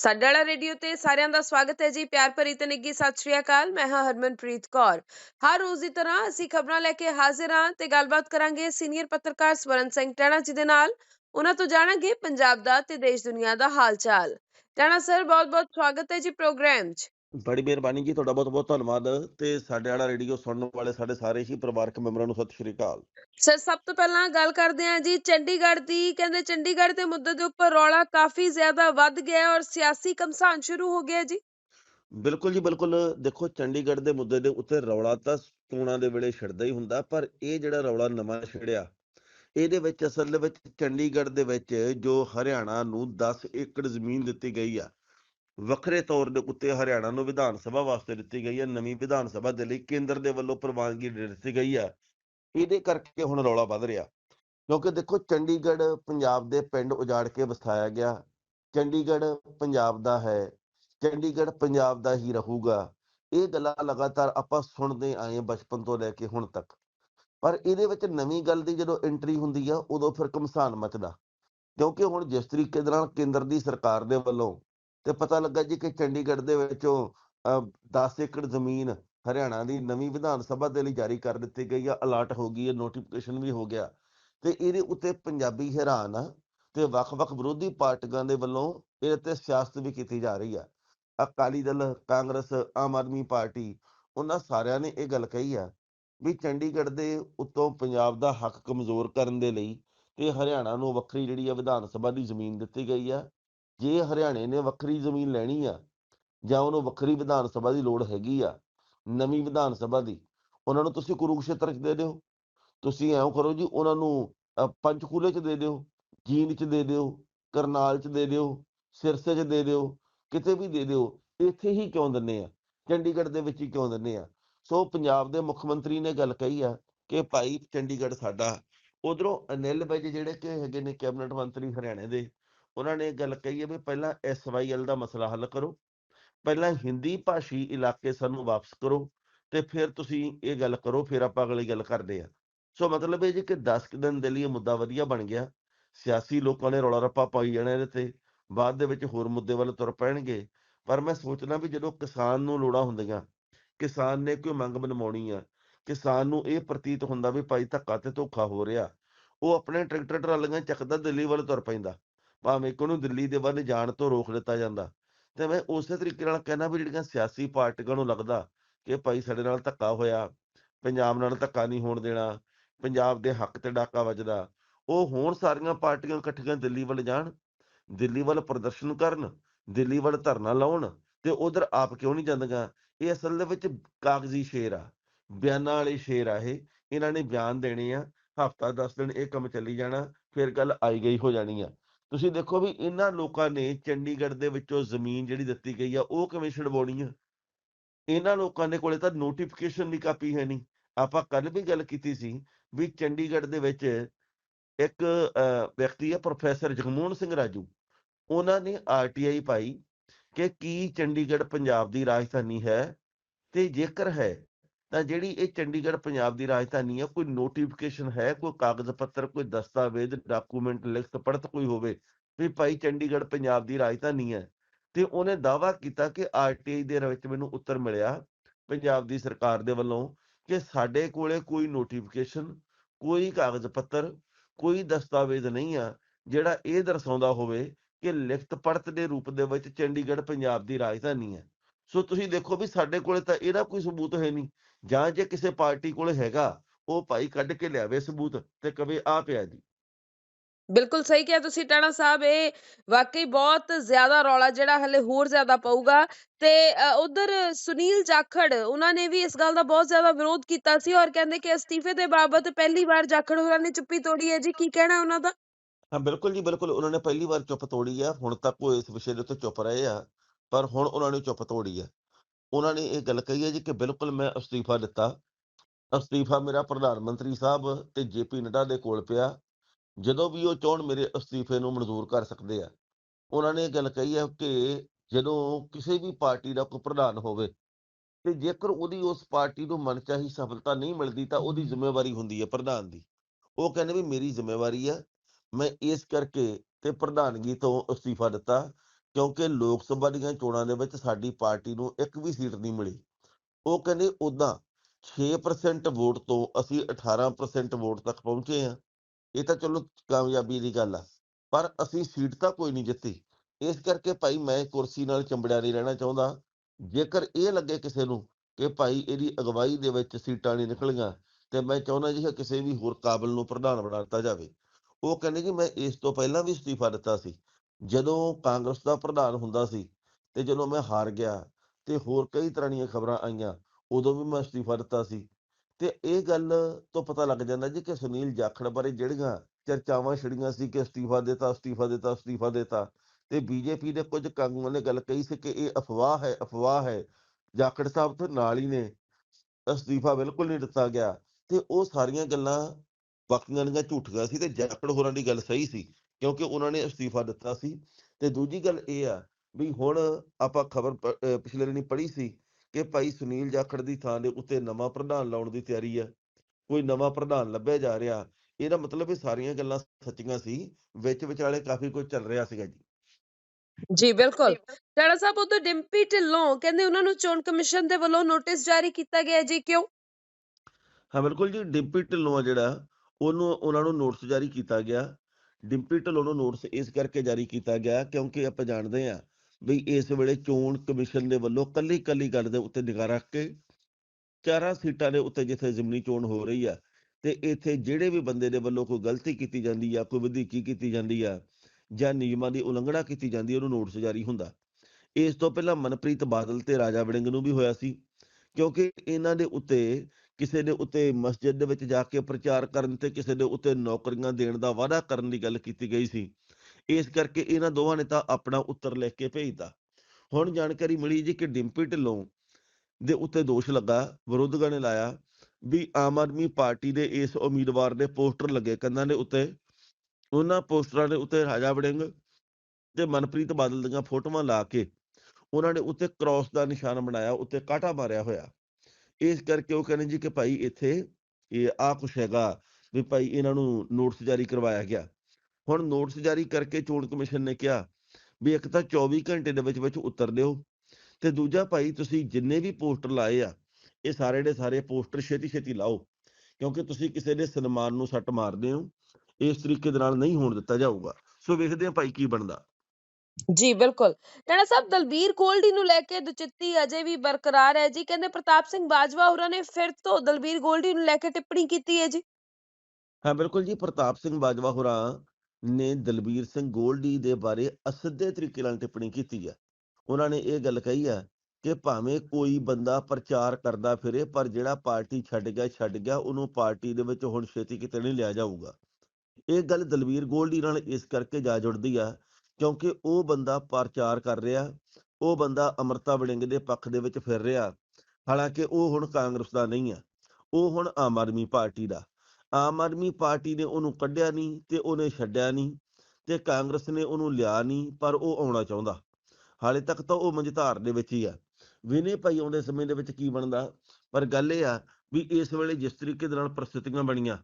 ਸਾਡੇ ਵਾਲਾ ਰੇਡੀਓ ਤੇ ਸਾਰਿਆਂ ਦਾ ਸਵਾਗਤ ਹੈ ਜੀ। ਪਿਆਰ ਭਰੀ ਤੇ ਨਿੱਘੀ ਸਤਿ ਸ਼੍ਰੀ ਅਕਾਲ। ਮੈਂ ਹਾਂ ਹਰਮਨਪ੍ਰੀਤ ਕੌਰ। ਹਰ ਰੋਜ਼ ਦੀ ਤਰ੍ਹਾਂ ਅਸੀਂ ਖਬਰਾਂ ਲੈ ਕੇ ਹਾਜ਼ਰ ਹਾਂ ਤੇ ਗੱਲਬਾਤ ਕਰਾਂਗੇ ਸੀਨੀਅਰ ਪੱਤਰਕਾਰ ਸਵਰਨ ਸਿੰਘ ਟੈਣਾ ਜੀ ਦੇ ਨਾਲ। ਉਹਨਾਂ ਤੋਂ ਜਾਣਾਂਗੇ ਪੰਜਾਬ ਦਾ ਤੇ ਦੇਸ਼ ਦੁਨੀਆ ਦਾ ਹਾਲ ਚਾਲ। ਟੈਣਾ ਸਰ, ਬਹੁਤ-ਬਹੁਤ ਸਵਾਗਤ ਹੈ ਜੀ ਪ੍ਰੋਗਰਾਮ 'ਚ। ਬੜੀ ਮਿਹਰਬਾਨੀ ਜੀ ਤੁਹਾਡਾ ਬਹੁਤ ਬਹੁਤ ਧੰਨਵਾਦ ਤੇ ਸਾਡੇ ਵਾਲਾ ਰੇਡੀਓ ਸੁਣਨ ਵਾਲੇ ਸਾਡੇ ਸਾਰੇ ਹੀ ਪਰਿਵਾਰਕ ਮੈਂਬਰਾਂ ਨੂੰ ਸਤਿ ਸ਼੍ਰੀ ਅਕਾਲ। ਸਰ ਸਭ ਤੋਂ ਪਹਿਲਾਂ ਗੱਲ ਕਰਦੇ ਹਾਂ ਜੀ ਚੰਡੀਗੜ੍ਹ ਦੀ ਕਹਿੰਦੇ ਚੰਡੀਗੜ੍ਹ ਦੇ ਮੁੱਦੇ ਦੇ ਉੱਪਰ ਰੌਲਾ ਕਾਫੀ ਜ਼ਿਆਦਾ ਵੱਧ ਗਿਆ ਔਰ ਸਿਆਸੀ ਘਮਸਾਨ ਸ਼ੁਰੂ ਹੋ ਗਿਆ ਜੀ। ਬਿਲਕੁਲ ਜੀ ਬਿਲਕੁਲ। ਦੇਖੋ ਚੰਡੀਗੜ੍ਹ ਦੇ ਮੁੱਦੇ ਦੇ ਉੱਤੇ ਰੌਲਾ ਤਾਂ ਚੋਣਾਂ ਦੇ ਵੇਲੇ ਛਿੜਦਾ ਹੀ ਹੁੰਦਾ ਪਰ ਇਹ ਜਿਹੜਾ ਰੌਲਾ ਨਵਾਂ ਛਿੜਿਆ ਇਹਦੇ ਵਿੱਚ ਅਸਲ ਵਿੱਚ ਚੰਡੀਗੜ੍ਹ ਦੇ ਵਿੱਚ ਜੋ ਹਰਿਆਣਾ ਨੂੰ 10 ਏਕੜ ਜ਼ਮੀਨ ਦਿੱਤੀ ਗਈ ਆ ਵੱਖਰੇ ਤੌਰ ਦੇ ਉੱਤੇ ਹਰਿਆਣਾ ਨੂੰ ਵਿਧਾਨ ਸਭਾ ਵਾਸਤੇ ਦਿੱਤੀ ਗਈ ਹੈ, ਨਵੀਂ ਵਿਧਾਨ ਸਭਾ ਦੇ ਲਈ ਕੇਂਦਰ ਦੇ ਵੱਲੋਂ ਪ੍ਰਵਾਨਗੀ ਦਿੱਤੀ ਗਈ ਹੈ। ਇਹਦੇ ਕਰਕੇ ਹੁਣ ਰੌਲਾ ਵੱਧ ਰਿਹਾ। ਕਿਉਂਕਿ ਦੇਖੋ, ਚੰਡੀਗੜ੍ਹ ਪੰਜਾਬ ਦੇ ਪਿੰਡ ਉਜਾੜ ਕੇ ਵਸਾਇਆ ਗਿਆ। ਚੰਡੀਗੜ੍ਹ ਪੰਜਾਬ ਦਾ ਹੈ, ਚੰਡੀਗੜ੍ਹ ਪੰਜਾਬ ਦਾ ਹੀ ਰਹੂਗਾ। ਇਹ ਗੱਲਾਂ ਲਗਾਤਾਰ ਆਪਾਂ ਸੁਣਦੇ ਆਏ ਬਚਪਨ ਤੋਂ ਲੈ ਕੇ ਹੁਣ ਤੱਕ। ਪਰ ਇਹਦੇ ਵਿੱਚ ਨਵੀਂ ਗੱਲ ਦੀ ਜਦੋਂ ਐਂਟਰੀ ਹੁੰਦੀ ਆ, ਉਦੋਂ ਫਿਰ ਘਮਸਾਨ ਮਚਦਾ। ਕਿਉਂਕਿ ਹੁਣ ਜਿਸ ਤਰੀਕੇ ਦੇ ਨਾਲ ਕੇਂਦਰ ਦੀ ਸਰਕਾਰ ਦੇ ਵੱਲੋਂ ਤੇ ਪਤਾ ਲੱਗਾ ਜੀ ਕਿ ਚੰਡੀਗੜ੍ਹ ਦੇ ਵਿੱਚੋਂ 10 ਏਕੜ ਜ਼ਮੀਨ ਹਰਿਆਣਾ ਦੀ ਨਵੀਂ ਵਿਧਾਨ ਸਭਾ ਦੇ ਲਈ ਜਾਰੀ ਕਰ ਦਿੱਤੀ ਗਈ ਆ ਅਲਰਟ ਹੋ ਗਈ ਹੈ ਨੋਟੀਫਿਕੇਸ਼ਨ ਵੀ ਹੋ ਗਿਆ। ਤੇ ਇਹਦੇ ਉੱਤੇ ਪੰਜਾਬੀ ਹੈਰਾਨ ਆ ਤੇ ਵੱਖ-ਵੱਖ ਵਿਰੋਧੀ ਪਾਰਟੀਆਂ ਦੇ ਵੱਲੋਂ ਇਹਦੇ ਤੇ ਸਿਆਸਤ ਵੀ ਕੀਤੀ ਜਾ ਰਹੀ ਆ। ਅਕਾਲੀ ਦਲ, ਕਾਂਗਰਸ, ਆਮ ਆਦਮੀ ਪਾਰਟੀ, ਉਹਨਾਂ ਸਾਰਿਆਂ ਨੇ ਇਹ ਗੱਲ ਕਹੀ ਆ ਵੀ ਚੰਡੀਗੜ੍ਹ ਦੇ ਉੱਤੋਂ ਪੰਜਾਬ ਦਾ ਹੱਕ ਕਮਜ਼ੋਰ ਕਰਨ ਦੇ ਲਈ ਤੇ ਹਰਿਆਣਾ ਨੂੰ ਵੱਖਰੀ ਜਿਹੜੀ ਆ ਵਿਧਾਨ ਸਭਾ ਦੀ ਜ਼ਮੀਨ ਦਿੱਤੀ ਗਈ ਆ ਜੇ ਹਰਿਆਣੇ ਨੇ ਵੱਖਰੀ ਜ਼ਮੀਨ ਲੈਣੀ ਆ ਜਾਂ ਉਹਨੂੰ ਵੱਖਰੀ ਵਿਧਾਨ ਸਭਾ ਦੀ ਲੋੜ ਹੈਗੀ ਆ, ਨਵੀਂ ਵਿਧਾਨ ਸਭਾ ਦੀ, ਉਹਨਾਂ ਨੂੰ ਤੁਸੀਂ ਕੁਰੂਕਸ਼ੇਤਰ ਚ ਦੇ ਦਿਓ। ਤੁਸੀਂ ਐਂ ਕਰੋ ਜੀ, ਉਹਨਾਂ ਨੂੰ ਪੰਚਕੂਲੇ ਚ ਦੇ ਦਿਓ, ਜੀਂਦ ਚ ਦੇ ਦਿਓ, ਕਰਨਾਲ ਚ ਦੇ ਦਿਓ, ਸਿਰਸੇ ਚ ਦੇ ਦਿਓ, ਕਿਤੇ ਵੀ ਦੇ ਦਿਓ, ਇੱਥੇ ਹੀ ਕਿਉਂ ਦਿੰਨੇ ਆ? ਚੰਡੀਗੜ੍ਹ ਦੇ ਵਿੱਚ ਹੀ ਕਿਉਂ ਦਿੰਨੇ ਆ? ਸੋ ਪੰਜਾਬ ਦੇ ਮੁੱਖ ਮੰਤਰੀ ਨੇ ਗੱਲ ਕਹੀ ਆ ਕਿ ਭਾਈ ਚੰਡੀਗੜ੍ਹ ਸਾਡਾ, ਉਧਰੋਂ ਅਨਿਲ ਵਿਜ ਜਿਹੜੇ ਕਿ ਹੈਗੇ ਨੇ ਕੈਬਨਿਟ ਮੰਤਰੀ ਹਰਿਆਣੇ ਦੇ ਉਹਨਾਂ ਨੇ ਇਹ ਗੱਲ ਕਹੀ ਹੈ ਵੀ ਪਹਿਲਾਂ ਐਸਵਾਈਐਲ ਦਾ ਮਸਲਾ ਹੱਲ ਕਰੋ, ਪਹਿਲਾਂ ਹਿੰਦੀ ਭਾਸ਼ੀ ਇਲਾਕੇ ਸਾਨੂੰ ਵਾਪਸ ਕਰੋ ਤੇ ਫਿਰ ਤੁਸੀਂ ਇਹ ਗੱਲ ਕਰੋ, ਫਿਰ ਆਪਾਂ ਅਗਲੀ ਗੱਲ ਕਰਦੇ ਆ ਸੋ ਮਤਲਬ ਇਹ ਜੀ ਕਿ 10 ਕੁ ਦਿਨ ਦੇ ਲਈ ਇਹ ਮੁੱਦਾ ਵਧੀਆ ਬਣ ਗਿਆ, ਸਿਆਸੀ ਲੋਕਾਂ ਨੇ ਰੌਲਾ ਰੱਪਾ ਪਾਈ ਜਾਣਾ ਇਹਦੇ ਤੇ, ਬਾਅਦ ਦੇ ਵਿੱਚ ਹੋਰ ਮੁੱਦੇ ਵੱਲ ਤੁਰ ਪੈਣਗੇ, ਪਰ ਮੈਂ ਸੋਚਣਾ ਵੀ ਜਦੋਂ ਕਿਸਾਨ ਨੂੰ ਲੋੜਾਂ ਹੁੰਦੀਆਂ, ਕਿਸਾਨ ਨੇ ਕੋਈ ਮੰਗ ਮਨਵਾਉਣੀ ਆ, ਕਿਸਾਨ ਨੂੰ ਇਹ ਪ੍ਰਤੀਤ ਹੁੰਦਾ ਵੀ ਭਾਈ ਧੱਕਾ ਤੇ ਧੋਖਾ ਹੋ ਰਿਹਾ, ਉਹ ਆਪਣੇ ਟਰੈਕਟਰ ਟਰਾਲੀਆਂ ਚੱਕਦਾ ਦਿੱਲੀ ਵੱਲ ਤੁਰ ਪੈਂਦਾ। ਭਾਵੇਂ ਕਿ ਉਹਨੂੰ ਦਿੱਲੀ ਦੇ ਵੱਲ ਜਾਣ ਤੋਂ ਰੋਕ ਦਿੱਤਾ ਜਾਂਦਾ, ਤੇ ਮੈਂ ਉਸੇ ਤਰੀਕੇ ਨਾਲ ਕਹਿਣਾ ਵੀ ਜਿਹੜੀਆਂ ਸਿਆਸੀ ਪਾਰਟੀਆਂ ਨੂੰ ਲੱਗਦਾ ਕਿ ਭਾਈ ਸਾਡੇ ਨਾਲ ਧੱਕਾ ਹੋਇਆ, ਪੰਜਾਬ ਨਾਲ ਧੱਕਾ ਨਹੀਂ ਹੋਣ ਦੇਣਾ, ਪੰਜਾਬ ਦੇ ਹੱਕ ਤੇ ਡਾਕਾ ਵੱਜਦਾ, ਉਹ ਹੋਣ ਸਾਰੀਆਂ ਪਾਰਟੀਆਂ ਇਕੱਠੀਆਂ ਦਿੱਲੀ ਵੱਲ ਜਾਣ, ਦਿੱਲੀ ਵੱਲ ਪ੍ਰਦਰਸ਼ਨ ਕਰਨ, ਦਿੱਲੀ ਵੱਲ ਧਰਨਾ ਲਾਉਣ, ਤੇ ਉਧਰ ਆਪ ਕਿਉਂ ਨਹੀਂ ਜਾਂਦੀਆਂ? ਇਹ ਅਸਲ ਦੇ ਵਿੱਚ ਕਾਗਜ਼ੀ ਸ਼ੇਰ ਆ, ਬਿਆਨਾਂ ਵਾਲੇ ਸ਼ੇਰ ਆ ਇਹ, ਇਹਨਾਂ ਨੇ ਬਿਆਨ ਦੇਣੇ ਆ, ਹਫਤਾ 10 ਦਿਨ ਇਹ ਕੰਮ ਚੱਲੀ ਜਾਣਾ, ਫਿਰ ਗੱਲ ਆਈ ਗਈ ਹੋ ਜਾਣੀ ਆ। ਤੁਸੀਂ ਦੇਖੋ ਵੀ ਇਹਨਾਂ ਲੋਕਾਂ ਨੇ ਚੰਡੀਗੜ੍ਹ ਦੇ ਵਿੱਚੋਂ ਜ਼ਮੀਨ ਜਿਹੜੀ ਦਿੱਤੀ ਗਈ ਆ, ਉਹ ਕਿਵੇਂ ਛਡਵਾਉਣੀ ਆ? ਇਹਨਾਂ ਲੋਕਾਂ ਦੇ ਕੋਲੇ ਤਾਂ ਨੋਟੀਫਿਕੇਸ਼ਨ ਦੀ ਕਾਪੀ ਹੈ ਨਹੀਂ। ਆਪਾਂ ਕੱਲ ਵੀ ਗੱਲ ਕੀਤੀ ਸੀ ਵੀ ਚੰਡੀਗੜ੍ਹ ਦੇ ਵਿੱਚ ਇੱਕ ਵਿਅਕਤੀ ਹੈ ਪ੍ਰੋਫੈਸਰ ਜਗਮੋਹਨ ਸਿੰਘ ਰਾਜੂ। ਉਹਨਾਂ ਨੇ ਆਰਟੀਆਈ ਪਾਈ ਕਿ ਕੀ ਚੰਡੀਗੜ੍ਹ ਪੰਜਾਬ ਦੀ ਰਾਜਧਾਨੀ ਹੈ ਤੇ ਜੇਕਰ ਹੈ ਤਾਂ ਜਿਹੜੀ ਇਹ ਚੰਡੀਗੜ੍ਹ ਪੰਜਾਬ ਦੀ ਰਾਜਧਾਨੀ ਹੈ, ਕੋਈ ਨੋਟੀਫਿਕੇਸ਼ਨ ਹੈ, ਕੋਈ ਕਾਗਜ਼ ਪੱਤਰ, ਕੋਈ ਦਸਤਾਵੇਜ਼ ਡਾਕੂਮੈਂਟ ਲਿਖਤ ਪੜਤ ਕੋਈ ਹੋਵੇ ਵੀ ਭਾਈ ਚੰਡੀਗੜ੍ਹ ਪੰਜਾਬ ਦੀ ਰਾਜਧਾਨੀ ਹੈ? ਤੇ ਉਹਨੇ ਦਾਅਵਾ ਕੀਤਾ ਕਿ ਆਰਟੀਆਈ ਦੇ ਵਿੱਚ ਮੈਨੂੰ ਉੱਤਰ ਮਿਲਿਆ ਪੰਜਾਬ ਦੀ ਸਰਕਾਰ ਦੇ ਵੱਲੋਂ ਕਿ ਸਾਡੇ ਕੋਲੇ ਕੋਈ ਨੋਟੀਫਿਕੇਸ਼ਨ ਕੋਈ ਕਾਗਜ਼ ਪੱਤਰ, ਕੋਈ ਦਸਤਾਵੇਜ਼ ਨਹੀਂ ਆ, ਜਿਹੜਾ ਇਹ ਦਰਸਾਉਂਦਾ ਹੋਵੇ ਕਿ ਲਿਖਤ ਪੜਤ ਦੇ ਰੂਪ ਦੇ ਵਿੱਚ ਚੰਡੀਗੜ੍ਹ ਪੰਜਾਬ ਦੀ ਰਾਜਧਾਨੀ ਹੈ। ਸੋ ਤੁਸੀਂ ਦੇਖੋ ਵੀ ਸਾਡੇ ਕੋਲੇ ਤਾਂ ਇਹਦਾ ਕੋਈ ਸਬੂਤ ਹੈ ਨਹੀਂ। ਜਾਂ ਜੇ ਕਿਸੇ ਪਾਰਟੀ ਕੋਲੇ ਹੈਗਾ ਉਹ ਭਾਈ ਕੱਢ ਕੇ ਲਿਆਵੇ ਸਬੂਤ ਤੇ ਕਵੇ ਆ ਪਿਆ ਜੀ। ਬਿਲਕੁਲ ਸਹੀ ਕਿਹਾ ਤੁਸੀਂ ਟਾਣਾ ਸਾਹਿਬ ਇਹ ਵਾਕਈ ਬਹੁਤ ਜ਼ਿਆਦਾ ਰੌਲਾ ਜਿਹੜਾ ਹਲੇ ਹੋਰ ਜ਼ਿਆਦਾ ਪਊਗਾ ਤੇ ਉਧਰ ਸੁਨੀਲ ਜਾਖੜ ਉਹਨਾਂ ਨੇ ਵੀ ਇਸ ਗੱਲ ਦਾ ਬਹੁਤ ਜ਼ਿਆਦਾ ਵਿਰੋਧ ਕੀਤਾ ਸੀ ਔਰ ਕਹਿੰਦੇ ਕਿ ਅਸਤੀਫੇ ਦੇ ਬਾਬਤ ਪਹਿਲੀ ਵਾਰ ਜਾਖੜ ਹੋਰਾਂ ਨੇ ਚੁੱਪੀ ਤੋੜੀ ਹੈ ਜੀ ਕੀ ਕਹਿਣਾ ਉਹਨਾਂ ਦਾ? ਹਾਂ ਬਿਲਕੁਲ ਜੀ ਬਿਲਕੁਲ ਉਹਨਾਂ ਨੇ ਪਹਿਲੀ ਵਾਰ ਚੁੱਪ ਤੋੜੀ ਆ ਹੁਣ ਤੱਕ ਉਹ ਇਸ ਵਿਸ਼ੇ ਦੇ ਉੱਤੇ ਚੁੱਪ ਰਹੇ ਆ ਪਰ ਹੁਣ ਉਹਨਾਂ ਨੇ ਚੁੱਪ ਤੋੜੀ ਆ। ਉਹਨਾਂ ਨੇ ਇਹ ਗੱਲ ਕਹੀ ਹੈ ਜੀ ਕਿ ਬਿਲਕੁਲ ਮੈਂ ਅਸਤੀਫਾ ਦਿੱਤਾ। ਅਸਤੀਫਾ ਮੇਰਾ ਪ੍ਰਧਾਨ ਮੰਤਰੀ ਸਾਹਿਬ ਤੇ ਜੇਪੀ ਨੱਡਾ ਦੇ ਕੋਲ ਪਿਆ। ਜਦੋਂ ਵੀ ਉਹ ਚਾਹਣ ਮੇਰੇ ਅਸਤੀਫੇ ਨੂੰ ਮਨਜ਼ੂਰ ਕਰ ਸਕਦੇ ਆ। ਉਹਨਾਂ ਨੇ ਇਹ ਗੱਲ ਕਹੀ ਹੈ ਕਿ ਜਦੋਂ ਕਿਸੇ ਵੀ ਪਾਰਟੀ ਦਾ ਕੋਈ ਪ੍ਰਧਾਨ ਹੋਵੇ ਤੇ ਜੇਕਰ ਉਹਦੀ ਉਸ ਪਾਰਟੀ ਨੂੰ ਮਨਚਾਹੀ ਸਫਲਤਾ ਨਹੀਂ ਮਿਲਦੀ ਤਾਂ ਉਹਦੀ ਜ਼ਿੰਮੇਵਾਰੀ ਹੁੰਦੀ ਹੈ ਪ੍ਰਧਾਨ ਦੀ। ਉਹ ਕਹਿੰਦੇ ਵੀ ਮੇਰੀ ਜ਼ਿੰਮੇਵਾਰੀ ਹੈ। ਮੈਂ ਇਸ ਕਰਕੇ ਤੇ ਪ੍ਰਧਾਨਗੀ ਤੋਂ ਅਸਤੀਫਾ ਦਿੱਤਾ। ਕਿਉਂਕਿ ਲੋਕ ਸਭਾ ਦੀਆਂ ਚੋਣਾਂ ਦੇ ਵਿੱਚ ਸਾਡੀ ਪਾਰਟੀ ਨੂੰ ਇੱਕ ਵੀ ਸੀਟ ਨਹੀਂ ਮਿਲੀ। ਉਹ ਕਹਿੰਦੇ ਉਦਾਂ 6% ਵੋਟ ਤੋਂ ਅਸੀਂ 18% ਵੋਟ ਤੱਕ ਪਹੁੰਚੇ ਹਾਂ। ਇਹ ਤਾਂ ਚਲੋ ਕਾਮਯਾਬੀ ਦੀ ਗੱਲ ਆ, ਪਰ ਅਸੀਂ ਸੀਟ ਤਾਂ ਕੋਈ ਨਹੀਂ ਜਿੱਤੀ। ਇਸ ਕਰਕੇ ਭਾਈ ਮੈਂ ਕੁਰਸੀ ਨਾਲ ਚੰਬੜਿਆ ਨਹੀਂ ਰਹਿਣਾ ਚਾਹੁੰਦਾ। ਜੇਕਰ ਇਹ ਲੱਗੇ ਕਿਸੇ ਨੂੰ ਕਿ ਭਾਈ ਇਹਦੀ ਅਗਵਾਈ ਦੇ ਵਿੱਚ ਸੀਟਾਂ ਨਹੀਂ ਨਿਕਲੀਆਂ, ਤੇ ਮੈਂ ਚਾਹੁੰਦਾ ਜੀ ਕਿਸੇ ਵੀ ਹੋਰ ਕਾਬਲ ਨੂੰ ਪ੍ਰਧਾਨ ਬਣਾ ਦਿੱਤਾ ਜਾਵੇ। ਉਹ ਕਹਿੰਦੇ ਜੀ ਮੈਂ ਇਸ ਤੋਂ ਪਹਿਲਾਂ ਵੀ ਅਸਤੀਫਾ ਦਿੱਤਾ ਸੀ। ਜਦੋਂ ਕਾਂਗਰਸ ਦਾ ਪ੍ਰਧਾਨ ਹੁੰਦਾ ਸੀ ਤੇ ਜਦੋਂ ਮੈਂ ਹਾਰ ਗਿਆ ਤੇ ਹੋਰ ਕਈ ਤਰ੍ਹਾਂ ਦੀਆਂ ਖਬਰਾਂ ਆਈਆਂ, ਉਦੋਂ ਵੀ ਮੈਂ ਅਸਤੀਫਾ ਦਿੱਤਾ ਸੀ। ਤੇ ਇਹ ਗੱਲ ਤੋਂ ਪਤਾ ਲੱਗ ਜਾਂਦਾ ਜੀ ਕਿ ਸੁਨੀਲ ਜਾਖੜ ਬਾਰੇ ਜਿਹੜੀਆਂ ਚਰਚਾਵਾਂ ਛਿੜੀਆਂ ਸੀ ਕਿ ਅਸਤੀਫਾ ਦਿੱਤਾ ਅਸਤੀਫਾ ਦਿੱਤਾ ਅਸਤੀਫਾ ਦਿੱਤਾ, ਤੇ ਬੀਜੇਪੀ ਦੇ ਕੁਝ ਕਾਂਗੂਆਂ ਨੇ ਗੱਲ ਕਹੀ ਸੀ ਕਿ ਇਹ ਅਫਵਾਹ ਹੈ ਅਫਵਾਹ ਹੈ, ਜਾਖੜ ਸਾਹਿਬ ਤੋਂ ਨਾਲ ਹੀ ਨੇ, ਅਸਤੀਫਾ ਬਿਲਕੁਲ ਨਹੀਂ ਦਿੱਤਾ ਗਿਆ। ਤੇ ਉਹ ਸਾਰੀਆਂ ਗੱਲਾਂ ਬਾਕੀਆਂ ਦੀਆਂ ਝੂਠੀਆਂ ਸੀ ਤੇ ਜਾਖੜ ਹੋਰਾਂ ਦੀ ਗੱਲ ਸਹੀ ਸੀ। ਕਿਉਂਕਿ ਉਹਨਾਂ ਨੇ ਅਸਤੀਫਾ ਦਿੱਤਾ ਸੀ। ਤੇ ਦੂਜੀ ਗੱਲ ਇਹ ਆ ਵੀ ਹੁਣ ਆਪਾਂ ਖਬਰ ਪਿਛਲੇ ਦਿਨੀ ਪੜ੍ਹੀ ਸੀ ਕਿ ਭਾਈ ਸੁਨੀਲ ਜਾਖੜ ਦੀ ਥਾਂ ਦੇ ਉੱਤੇ ਨਵਾਂ ਪ੍ਰਧਾਨ ਲਾਉਣ ਦੀ ਤਿਆਰੀ ਆ। ਕੋਈ ਨਵਾਂ ਪ੍ਰਧਾਨ ਲੱਭਿਆ ਜਾ ਰਿਹਾ ਇਹਦਾ ਮਤਲਬ ਇਹ ਸਾਰੀਆਂ ਗੱਲਾਂ ਸੱਚੀਆਂ ਸੀ ਵਿੱਚ ਵਿਚਾਲੇ ਕਾਫੀ ਕੁਝ ਚੱਲ ਰਿਹਾ ਸੀਗਾ ਜੀ। ਜੀ ਬਿਲਕੁਲ। ਟਾਣਾ ਸਾਹਿਬ ਉਧਰ ਡਿੰਪੀ ਢਿੱਲੋਂ ਕਹਿੰਦੇ ਉਹਨਾਂ ਨੂੰ ਚੋਣ ਕਮਿਸ਼ਨ ਦੇ ਵੱਲੋਂ ਨੋਟਿਸ ਜਾਰੀ ਕੀਤਾ ਗਿਆ ਜੀ ਕਿਉਂ? ਹਾਂ ਬਿਲਕੁਲ ਜੀ ਡਿੰਪੀ ਢਿੱਲੋਂ ਆ ਜਿਹੜਾ ਉਹਨੂੰ ਉਹਨਾਂ ਨੂੰ ਨੋਟਿਸ ਜਾਰੀ ਕੀਤਾ ਗਿਆ। ਡਿੰਪੀ ਢਿੱਲੋਂ ਨੂੰ ਨੋਟਿਸ ਇਸ ਕਰਕੇ ਜਾਰੀ ਕੀਤਾ ਗਿਆ ਕਿਉਂਕਿ ਆਪਾਂ ਜਾਣਦੇ ਹਾਂ ਵੀ ਇਸ ਵੇਲੇ ਚੋਣ ਕਮਿਸ਼ਨ ਦੇ ਵੱਲੋਂ ਕੱਲੀ ਕੱਲੀ ਗੱਲ ਦੇ ਉੱਤੇ ਨਿਗਾਹ ਰੱਖ ਕੇ ਚਾਰਾਂ ਸੀਟਾਂ ਦੇ ਉੱਤੇ ਜਿੱਥੇ ਜ਼ਿਮਨੀ ਚੋਣ ਹੋ ਰਹੀ ਆ ਤੇ ਇੱਥੇ ਜਿਹੜੇ ਵੀ ਬੰਦੇ ਦੇ ਵੱਲੋਂ ਕੋਈ ਗਲਤੀ ਕੀਤੀ ਜਾਂਦੀ ਆ, ਕੋਈ ਵਧੀਕੀ ਕੀਤੀ ਜਾਂਦੀ ਆ ਜਾਂ ਨਿਯਮਾਂ ਦੀ ਉਲੰਘਣਾ ਕੀਤੀ ਜਾਂਦੀ ਉਹਨੂੰ ਨੋਟਿਸ ਜਾਰੀ ਹੁੰਦਾ। ਇਸ ਤੋਂ ਪਹਿਲਾਂ ਮਨਪ੍ਰੀਤ ਬਾਦਲ ਤੇ ਰਾਜਾ ਵੜਿੰਗ ਨੂੰ ਵੀ ਹੋਇਆ ਸੀ ਕਿਉਂਕਿ ਇਹਨਾਂ ਦੇ ਉੱਤੇ ਕਿਸੇ ਦੇ ਉੱਤੇ ਮਸਜਿਦ ਦੇ ਵਿੱਚ ਜਾ ਕੇ ਪ੍ਰਚਾਰ ਕਰਨ ਤੇ ਕਿਸੇ ਦੇ ਉੱਤੇ ਨੌਕਰੀਆਂ ਦੇਣ ਦਾ ਵਾਅਦਾ ਕਰਨ ਦੀ ਗੱਲ ਕੀਤੀ ਗਈ ਸੀ। ਇਸ ਕਰਕੇ ਇਹਨਾਂ ਦੋਵਾਂ ਨੇ ਤਾਂ ਆਪਣਾ ਉੱਤਰ ਲਿਖ ਕੇ ਭੇਜਤਾ। ਹੁਣ ਜਾਣਕਾਰੀ ਮਿਲੀ ਜੀ ਕਿ ਡਿੰਪੀ ਢਿੱਲੋਂ ਦੇ ਉੱਤੇ ਦੋਸ਼ ਲੱਗਾ ਵਿਰੋਧੀਆਂ ਨੇ ਲਾਇਆ ਵੀ ਆਮ ਆਦਮੀ ਪਾਰਟੀ ਦੇ ਇਸ ਉਮੀਦਵਾਰ ਦੇ ਪੋਸਟਰ ਲੱਗੇ ਕੰਨਾਂ ਦੇ ਉੱਤੇ। ਉਹਨਾਂ ਪੋਸਟਰਾਂ ਦੇ ਉੱਤੇ ਰਾਜਾ ਵੜਿੰਗ ਤੇ ਮਨਪ੍ਰੀਤ ਬਾਦਲ ਦੀਆਂ ਫੋਟੋਆਂ ਲਾ ਕੇ ਉਹਨਾਂ ਨੇ ਉੱਤੇ ਕ੍ਰਾਸ ਦਾ ਨਿਸ਼ਾਨ ਬਣਾਇਆ, ਉੱਤੇ ਕਾਟਾ ਮਾਰਿਆ ਹੋਇਆ। ਇਸ ਕਰਕੇ ਉਹ ਕਹਿੰਦੇ ਜੀ ਕਿ ਭਾਈ ਇੱਥੇ ਇਹ ਆ ਕੁਛ ਹੈਗਾ ਵੀ ਭਾਈ ਇਹਨਾਂ ਨੂੰ ਨੋਟਿਸ ਜਾਰੀ ਕਰਵਾਇਆ ਗਿਆ। ਹੁਣ ਨੋਟਿਸ ਜਾਰੀ ਕਰਕੇ ਚੋਣ ਕਮਿਸ਼ਨ ਨੇ ਕਿਹਾ ਵੀ ਇੱਕ ਤਾਂ 24 ਘੰਟੇ ਦੇ ਵਿੱਚ ਵਿੱਚ ਉੱਤਰ ਦਿਓ ਤੇ ਦੂਜਾ ਭਾਈ ਤੁਸੀਂ ਜਿੰਨੇ ਵੀ ਪੋਸਟਰ ਲਾਏ ਆ, ਇਹ ਸਾਰੇ ਦੇ ਸਾਰੇ ਪੋਸਟਰ ਛੇਤੀ ਛੇਤੀ ਲਾਓ, ਕਿਉਂਕਿ ਤੁਸੀਂ ਕਿਸੇ ਦੇ ਸਨਮਾਨ ਨੂੰ ਸੱਟ ਮਾਰਦੇ ਹੋ, ਇਸ ਤਰੀਕੇ ਦੇ ਨਾਲ ਨਹੀਂ ਹੋਣ ਦਿੱਤਾ ਜਾਊਗਾ। ਸੋ ਵੇਖਦੇ ਹਾਂ ਭਾਈ ਕੀ ਬਣਦਾ। ਜੀ, ਬਿਲਕੁਲ। ਟਾਣਾ ਸਾਹਿਬ, ਦਲਬੀਰ ਗੋਲਡੀ ਨੂੰ ਲੈ ਕੇ ਦੁਚਿੱਤੀ ਅਜੇ ਵੀ ਬਰਕਰਾਰ ਹੈ ਜੀ। ਕਹਿੰਦੇ ਪ੍ਰਤਾਪ ਸਿੰਘ ਬਾਜਵਾ ਹੋਰਾਂ ਨੇ ਫਿਰ ਤੋਂ ਦਲਬੀਰ ਗੋਲਡੀ ਨੂੰ ਲੈ ਕੇ ਟਿੱਪਣੀ ਕੀਤੀ ਹੈ ਜੀ। ਹਾਂ, ਬਿਲਕੁਲ ਜੀ, ਪ੍ਰਤਾਪ ਸਿੰਘ ਬਾਜਵਾ ਹੋਰਾਂ ਨੇ ਦਲਬੀਰ ਸਿੰਘ ਗੋਲਡੀ ਦੇ ਬਾਰੇ ਅਸਿੱਧੇ ਤਰੀਕੇ ਨਾਲ ਟਿੱਪਣੀ ਕੀਤੀ ਹੈ ਉਹਨਾਂ ਨੇ ਇਹ ਗੱਲ ਕਹੀ ਹੈ ਕਿ ਭਾਵੇਂ ਕੋਈ ਬੰਦਾ ਪ੍ਰਚਾਰ ਕਰਦਾ ਫਿਰੇ, ਪਰ ਜਿਹੜਾ ਪਾਰਟੀ ਛੱਡ ਗਿਆ ਛੱਡ ਗਿਆ, ਉਹਨੂੰ ਪਾਰਟੀ ਦੇ ਵਿੱਚ ਹੁਣ ਛੇਤੀ ਕਿਤੇ ਨਹੀਂ ਲਿਆ ਜਾਊਗਾ। ਇਹ ਗੱਲ ਦਲਬੀਰ ਗੋਲਡੀ ਨਾਲ ਇਸ ਕਰਕੇ ਜਾ ਜੁੜਦੀ ਆ ਕਿਉਂਕਿ ਉਹ ਬੰਦਾ ਪ੍ਰਚਾਰ ਕਰ ਰਿਹਾ, ਉਹ ਬੰਦਾ ਅਮਰਤਾ ਵੜਿੰਗ ਦੇ ਪੱਖ ਦੇ ਵਿੱਚ ਫਿਰ ਰਿਹਾ। ਹਾਲਾਂਕਿ ਉਹ ਹੁਣ ਕਾਂਗਰਸ ਦਾ ਨਹੀਂ ਆ, ਉਹ ਹੁਣ ਆਮ ਆਦਮੀ ਪਾਰਟੀ ਦਾ। ਆਮ ਆਦਮੀ ਪਾਰਟੀ ਨੇ ਉਹਨੂੰ ਕੱਢਿਆ ਨਹੀਂ ਤੇ ਉਹਨੇ ਛੱਡਿਆ ਨਹੀਂ ਤੇ ਕਾਂਗਰਸ ਨੇ ਉਹਨੂੰ ਲਿਆ ਨਹੀਂ, ਪਰ ਉਹ ਆਉਣਾ ਚਾਹੁੰਦਾ। ਹਾਲੇ ਤੱਕ ਤਾਂ ਉਹ ਮੰਝਧਾਰ ਦੇ ਵਿੱਚ ਹੀ ਆ। ਵਿਨੇ ਭਾਈ ਆਉਂਦੇ ਸਮੇਂ ਦੇ ਵਿੱਚ ਕੀ ਬਣਦਾ? ਪਰ ਗੱਲ ਇਹ ਆ ਵੀ ਇਸ ਵੇਲੇ ਜਿਸ ਤਰੀਕੇ ਦੇ ਨਾਲ ਪ੍ਰਸਥਿਤੀਆਂ ਬਣੀਆਂ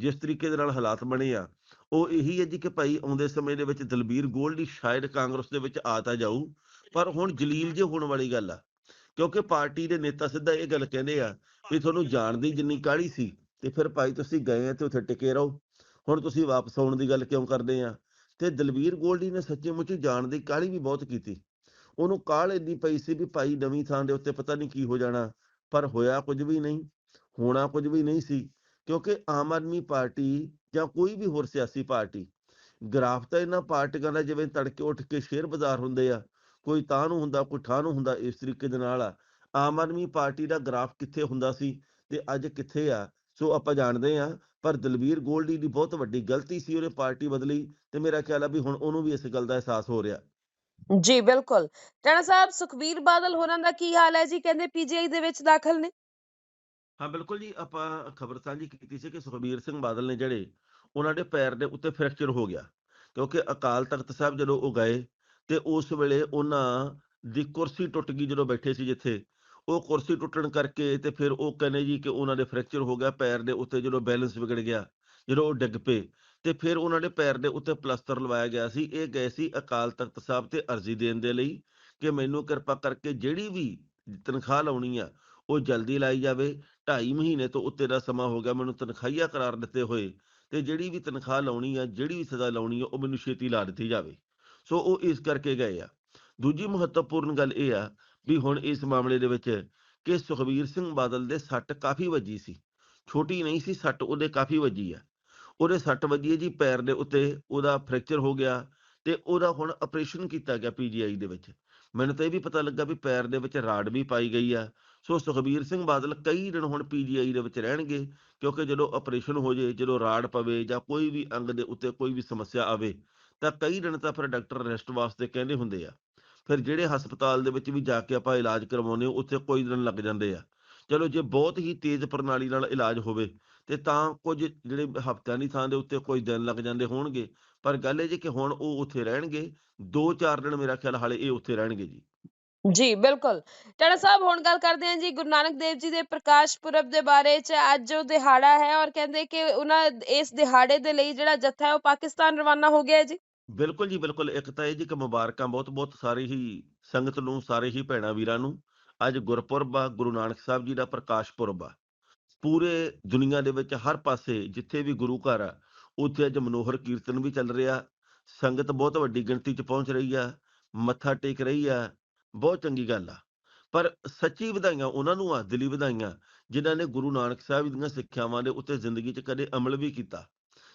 ਜਿਸ ਤਰੀਕੇ ਦੇ ਨਾਲ ਹਾਲਾਤ ਬਣੇ ਆ, ਉਹ ਇਹੀ ਹੈ ਜੀ ਕਿ ਭਾਈ ਆਉਂਦੇ ਸਮੇਂ ਦੇ ਵਿੱਚ ਦਲਬੀਰ ਗੋਲਡੀ ਸ਼ਾਇਦ ਕਾਂਗਰਸ ਦੇ ਵਿੱਚ ਆ ਤਾਂ ਜਾਊ, ਪਰ ਹੁਣ ਜਲੀਲ ਜੇ ਹੋਣ ਵਾਲੀ ਗੱਲ ਆ, ਕਿਉਂਕਿ ਪਾਰਟੀ ਦੇ ਨੇਤਾ ਸਿੱਧਾ ਇਹ ਗੱਲ ਕਹਿੰਦੇ ਆ ਵੀ ਤੁਹਾਨੂੰ ਜਾਣ ਦੀ ਜਿੰਨੀ ਕਾਹਲੀ ਸੀ, ਤੇ ਫਿਰ ਭਾਈ ਤੁਸੀਂ ਗਏ ਆ ਤੇ ਉੱਥੇ ਟਿਕੇ ਰਹੋ, ਹੁਣ ਤੁਸੀਂ ਵਾਪਸ ਆਉਣ ਦੀ ਗੱਲ ਕਿਉਂ ਕਰਦੇ ਆ? ਤੇ ਦਲਬੀਰ ਗੋਲਡੀ ਨੇ ਸੱਚੇ ਮੁੱਚੀ ਜਾਣ ਦੀ ਕਾਹਲੀ ਵੀ ਬਹੁਤ ਕੀਤੀ, ਉਹਨੂੰ ਕਾਹਲ ਇੰਨੀ ਪਈ ਸੀ ਵੀ ਭਾਈ ਨਵੀਂ ਥਾਂ ਦੇ ਉੱਤੇ ਪਤਾ ਨਹੀਂ ਕੀ ਹੋ ਜਾਣਾ, ਪਰ ਹੋਇਆ ਕੁਝ ਵੀ ਨਹੀਂ, ਹੋਣਾ ਕੁਝ ਵੀ ਨਹੀਂ ਸੀ ਕਿਉਂਕਿ ਆਮ ਆਦਮੀ ਪਾਰਟੀ ਜਾਂ ਕੋਈ ਵੀ ਹੋਰ ਸਿਆਸੀ ਪਾਰਟੀ, ਗ੍ਰਾਫ ਤਾਂ ਇਹਨਾਂ ਪਾਰਟੀਆਂ ਦਾ ਜਿਵੇਂ ਤੜਕੇ ਉੱਠ ਕੇ ਸ਼ੇਅਰ ਬਾਜ਼ਾਰ ਹੁੰਦੇ ਆ, ਕੋਈ ਤਾਂ ਨੂੰ ਹੁੰਦਾ, ਕੋਈ ਠਾਹ ਨੂੰ ਹੁੰਦਾ ਇਸ ਤਰੀਕੇ ਦੇ ਨਾਲ ਆ, ਆਮ ਆਦਮੀ ਪਾਰਟੀ ਦਾ ਗ੍ਰਾਫ ਕਿੱਥੇ ਹੁੰਦਾ ਸੀ ਤੇ ਅੱਜ ਕਿੱਥੇ ਆ, ਸੋ ਆਪਾਂ ਜਾਣਦੇ ਆ ਪਰ ਦਲਵੀਰ ਗੋਲਡੀ ਦੀ ਬਹੁਤ ਵੱਡੀ ਗਲਤੀ ਸੀ ਉਹਨੇ ਪਾਰਟੀ ਬਦਲੀ ਤੇ ਮੇਰਾ ਖਿਆਲ ਆ ਵੀ ਹੁਣ ਉਹਨੂੰ ਵੀ ਇਸ ਗੱਲ ਦਾ ਅਹਿਸਾਸ ਹੋ ਰਿਹਾ। ਜੀ, ਬਿਲਕੁਲ। ਟਾਣਾ ਸਾਹਿਬ, ਸੁਖਬੀਰ ਬਾਦਲ ਹੋਰਾਂ ਦਾ ਕੀ ਹਾਲ ਹੈ ਜੀ? ਕਹਿੰਦੇ ਪੀਜੀਆਈ ਦੇ ਵਿੱਚ ਦਾਖਲ ਨੇ। ਹਾਂ, ਬਿਲਕੁਲ ਜੀ, ਆਪਾਂ ਖਬਰ ਸਾਂਝੀ ਕੀਤੀ ਸੀ ਕਿ ਸੁਖਬੀਰ ਸਿੰਘ ਬਾਦਲ ਨੇ ਜਿਹੜੇ ਉਹਨਾਂ ਦੇ ਪੈਰ ਦੇ ਉੱਤੇ ਫ੍ਰੈਕਚਰ ਹੋ ਗਿਆ ਕਿਉਂਕਿ ਅਕਾਲ ਤਖਤ ਸਾਹਿਬ ਜਦੋਂ ਉਹ ਗਏ ਤੇ ਉਸ ਵੇਲੇ ਉਹਨਾਂ ਦੀ ਕੁਰਸੀ ਟੁੱਟ ਗਈ ਜਦੋਂ ਬੈਠੇ ਸੀ ਜਿੱਥੇ, ਉਹ ਕੁਰਸੀ ਟੁੱਟਣ ਕਰਕੇ ਤੇ ਫਿਰ ਉਹ ਕਹਿੰਦੇ ਜੀ ਕਿ ਉਹਨਾਂ ਦੇ ਫ੍ਰੈਕਚਰ ਹੋ ਗਿਆ ਪੈਰ ਦੇ ਉੱਤੇ ਜਦੋਂ ਬੈਲੈਂਸ ਵਿਗੜ ਗਿਆ, ਜਦੋਂ ਉਹ ਡਿੱਗ ਪਏ ਤੇ ਫਿਰ ਉਹਨਾਂ ਦੇ ਪੈਰ ਦੇ ਉੱਤੇ ਪਲਸਤਰ ਲਵਾਇਆ ਗਿਆ ਸੀ, ਇਹ ਗਏ ਸੀ ਅਕਾਲ ਤਖਤ ਸਾਹਿਬ ਤੇ ਅਰਜ਼ੀ ਦੇਣ ਦੇ ਲਈ ਕਿ ਮੈਨੂੰ ਕਿਰਪਾ ਕਰਕੇ ਜਿਹੜੀ ਵੀ ਤਨਖਾਹ ਲਾਉਣੀ ਆ ਉਹ ਜਲਦੀ ਲਾਈ ਜਾਵੇ ਢਾਈ ਮਹੀਨੇ ਤੋਂ ਉੱਤੇ ਦਾ ਸਮਾਂ ਹੋ ਗਿਆ, ਮੈਨੂੰ ਤਨਖਾਹੀਆ ਕਰਾਰ ਦਿੱਤੇ ਹੋਏ ਤੇ ਜਿਹੜੀ ਵੀ ਤਨਖਾਹ ਲਾਉਣੀ ਆ, ਜਿਹੜੀ ਵੀ ਸਜ਼ਾ ਲਾਉਣੀ ਆ, ਉਹ ਮੈਨੂੰ ਛੇਤੀ ਲਾ ਦਿੱਤੀ ਜਾਵੇ। ਸੋ ਉਹ ਇਸ ਕਰਕੇ ਗਏ ਆ। ਦੂਜੀ ਮਹੱਤਵਪੂਰਨ ਗੱਲ ਇਹ ਆ ਵੀ ਹੁਣ ਇਸ ਮਾਮਲੇ ਦੇ ਵਿੱਚ ਕਿ ਸੁਖਬੀਰ ਸਿੰਘ ਬਾਦਲ ਦੇ ਸੱਟ ਕਾਫੀ ਵੱਜੀ ਸੀ। ਛੋਟੀ ਨਹੀਂ ਸੀ, ਸੱਟ ਉਹਦੇ ਕਾਫੀ ਵੱਜੀ ਆ। ਉਹਦੇ ਸੱਟ ਵੱਜੀ ਜੀ ਪੈਰ ਦੇ ਉੱਤੇ, ਉਹਦਾ ਫ੍ਰੈਕਚਰ ਹੋ ਗਿਆ ਤੇ ਉਹਦਾ ਹੁਣ ਆਪਰੇਸ਼ਨ ਕੀਤਾ ਗਿਆ ਪੀਜੀਆਈ ਦੇ ਵਿੱਚ। ਮੈਨੂੰ ਤਾਂ ਇਹ ਵੀ ਪਤਾ ਲੱਗਾ ਵੀ ਪੈਰ ਦੇ ਵਿੱਚ ਰਾੜ ਵੀ ਪਾਈ ਗਈ ਆ ਸੋ ਸੁਖਬੀਰ ਸਿੰਘ ਬਾਦਲ ਕਈ ਦਿਨ ਹੁਣ ਪੀਜੀਆਈ ਦੇ ਵਿੱਚ ਰਹਿਣਗੇ, ਕਿਉਂਕਿ ਜਦੋਂ ਆਪਰੇਸ਼ਨ ਹੋ ਜੇ, ਜਦੋਂ ਰਾੜ ਪਵੇ ਜਾਂ ਕੋਈ ਵੀ ਅੰਗ ਦੇ ਉੱਤੇ ਕੋਈ ਵੀ ਸਮੱਸਿਆ ਆਵੇ, ਤਾਂ ਕਈ ਦਿਨ ਤਾਂ ਫਿਰ ਡਾਕਟਰ ਰੈਸਟ ਵਾਸਤੇ ਕਹਿੰਦੇ ਹੁੰਦੇ ਆ। ਫਿਰ ਜਿਹੜੇ ਹਸਪਤਾਲ ਦੇ ਵਿੱਚ ਵੀ ਜਾ ਕੇ ਆਪਾਂ ਇਲਾਜ ਕਰਵਾਉਂਦੇ ਉੱਥੇ ਕੋਈ ਦਿਨ ਲੱਗ ਜਾਂਦੇ ਆ। ਚਲੋ ਜੇ ਬਹੁਤ ਹੀ ਤੇਜ਼ ਪ੍ਰਣਾਲੀ ਨਾਲ ਇਲਾਜ ਹੋਵੇ, ਤੇ ਤਾਂ ਕੁਝ ਜਿਹੜੇ ਹਫ਼ਤਿਆਂ ਦੀ ਥਾਂ ਦੇ ਉੱਤੇ ਕੁਝ ਦਿਨ ਲੱਗ ਜਾਂਦੇ ਹੋਣਗੇ। ਪਰ ਗੱਲ ਇਹ ਜੀ ਕਿ ਹੁਣ ਉਹ ਉੱਥੇ ਰਹਿਣਗੇ 2-4 ਦਿਨ ਮੇਰਾ ਖਿਆਲ ਹਾਲੇ ਇਹ ਉੱਥੇ ਰਹਿਣਗੇ ਜੀ। ਜੀ, ਬਿਲਕੁਲ। ਟਾਣਾ ਸਾਹਿਬ, ਹੁਣ ਗੱਲ ਕਰਦੇ ਹਾਂ ਜੀ ਗੁਰੂ ਨਾਨਕ ਦੇਵ ਜੀ ਦੇ ਪ੍ਰਕਾਸ਼ ਪੁਰਬ ਦੇ ਬਾਰੇ ਚ। ਅੱਜ ਜੋ ਦਿਹਾੜਾ ਹੈ ਔਰ ਕਹਿੰਦੇ ਕਿ ਉਹਨਾਂ ਇਸ ਦਿਹਾੜੇ ਦੇ ਲਈ ਜਿਹੜਾ ਜੱਥਾ ਹੈ ਉਹ ਪਾਕਿਸਤਾਨ ਰਵਾਨਾ ਹੋ ਗਿਆ ਹੈ ਜੀ। ਬਿਲਕੁਲ ਜੀ, ਬਿਲਕੁਲ। ਇੱਕ ਤਾਂ ਇਹ ਜੀ ਕਿ ਮੁਬਾਰਕਾਂ ਬਹੁਤ ਬਹੁਤ ਸਾਰੀ ਹੀ ਸੰਗਤ ਨੂੰ, ਸਾਰੇ ਹੀ ਭੈਣਾਂ ਵੀਰਾਂ ਨੂੰ। ਅੱਜ ਗੁਰਪੁਰਬ ਆ, ਗੁਰੂ ਨਾਨਕ ਸਾਹਿਬ ਜੀ ਦਾ ਪ੍ਰਕਾਸ਼ ਪੁਰਬ ਆ। ਪੂਰੇ ਦੁਨੀਆ ਦੇ ਵਿੱਚ ਹਰ ਪਾਸੇ ਜਿੱਥੇ ਵੀ ਗੁਰੂ ਘਰ ਆ, ਉੱਥੇ ਅੱਜ ਮਨੋਹਰ ਕੀਰਤਨ ਵੀ ਚੱਲ ਰਿਹਾ। ਸੰਗਤ ਬਹੁਤ ਵੱਡੀ ਗਿਣਤੀ 'ਚ ਪਹੁੰਚ ਰਹੀ ਆ, ਮੱਥਾ ਟੇਕ ਰਹੀ ਆ। ਬਹੁਤ ਚੰਗੀ ਗੱਲ ਆ। ਪਰ ਸੱਚੀ ਵਧਾਈਆਂ ਉਹਨਾਂ ਨੂੰ ਆ, ਦਿਲੀ ਵਧਾਈਆਂ, ਜਿਨ੍ਹਾਂ ਨੇ ਗੁਰੂ ਨਾਨਕ ਸਾਹਿਬ ਦੀਆਂ ਸਿੱਖਿਆਵਾਂ ਦੇ ਉੱਤੇ ਜ਼ਿੰਦਗੀ 'ਚ ਕਦੇ ਅਮਲ ਵੀ ਕੀਤਾ।